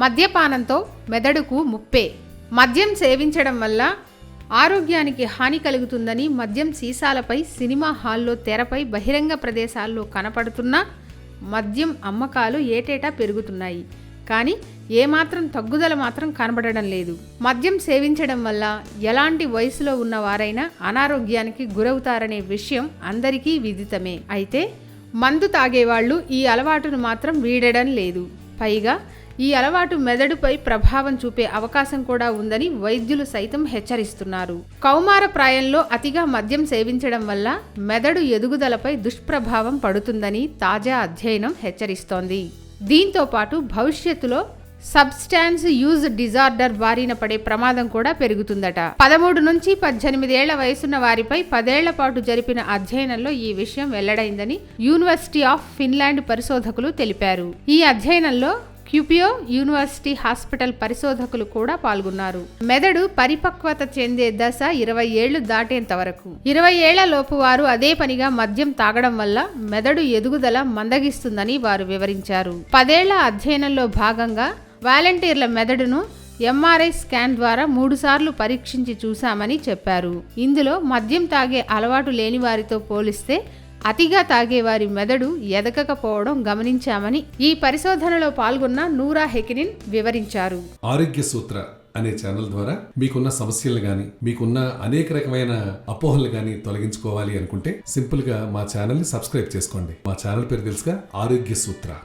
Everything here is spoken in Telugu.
మద్యపానంతో మెదడుకు ముప్పే. మద్యం సేవించడం వల్ల ఆరోగ్యానికి హాని కలుగుతుందని మద్యం సీసాలపై సినిమా హాల్లో తెరపై బహిరంగ ప్రదేశాల్లో కనపడుతున్న మద్యం అమ్మకాలు ఏటేటా పెరుగుతున్నాయి. కానీ ఏమాత్రం తగ్గుదల మాత్రం కనబడడం లేదు. మద్యం సేవించడం వల్ల ఎలాంటి వయసులో ఉన్న వారైనా అనారోగ్యానికి గురవుతారనే విషయం అందరికీ విదితమే. అయితే మందు తాగేవాళ్ళు ఈ అలవాటును మాత్రం వీడడం లేదు. పైగా ఈ అలవాటు మెదడుపై ప్రభావం చూపే అవకాశం కూడా ఉందని వైద్యులు సైతం హెచ్చరిస్తున్నారు. కౌమార ప్రాయంలో అతిగా మద్యం సేవించడం వల్ల మెదడు ఎదుగుదలపై దుష్ప్రభావం పడుతుందని తాజా అధ్యయనం హెచ్చరిస్తోంది. దీంతో పాటు భవిష్యత్తులో సబ్స్టాన్స్ యూజ్ డిజార్డర్ బారిన పడే ప్రమాదం కూడా పెరుగుతుందట. పదమూడు నుంచి పద్దెనిమిదేళ్ళ వయసున్న వారిపై పదేళ్ళ పాటు జరిపిన అధ్యయనంలో ఈ విషయం వెల్లడైందని యూనివర్సిటీ ఆఫ్ ఫిన్లాండ్ పరిశోధకులు తెలిపారు. ఈ అధ్యయనంలో క్యూపియో యూనివర్సిటీ హాస్పిటల్ పరిశోధకులు కూడా పాల్గొన్నారు. మెదడు పరిపక్వత చెందే దశ ఇరవై ఏళ్ళు దాటేంత వరకు. ఇరవై ఏళ్ళ లోపు వారు అదే పనిగా మద్యం తాగడం వల్ల మెదడు ఎదుగుదల మందగిస్తుందని వారు వివరించారు. పదేళ్ళ అధ్యయనంలో భాగంగా వాలంటీర్ల మెదడును ఎంఆర్ఐ స్కాన్ ద్వారా మూడుసార్లు పరీక్షించి చూశామని చెప్పారు. ఇందులో మద్యం తాగే అలవాటు లేని వారితో పోలిస్తే అతిగా తాగేవారి మెదడు ఎదగకపోవడం గమనించామని ఈ పరిశోధనలో పాల్గొన్న నూరా హెకినిన్ వివరించారు. ఆరోగ్య సూత్ర అనే ఛానల్ ద్వారా మీకున్న సమస్యలు గాని మీకున్న అనేక రకమైన అపోహలు గాని తొలగించుకోవాలి అనుకుంటే సింపుల్గా మా ఛానల్ని సబ్స్క్రైబ్ చేసుకోండి. మా ఛానల్ పేరు తెలుసుగా ఆరోగ్య సూత్ర.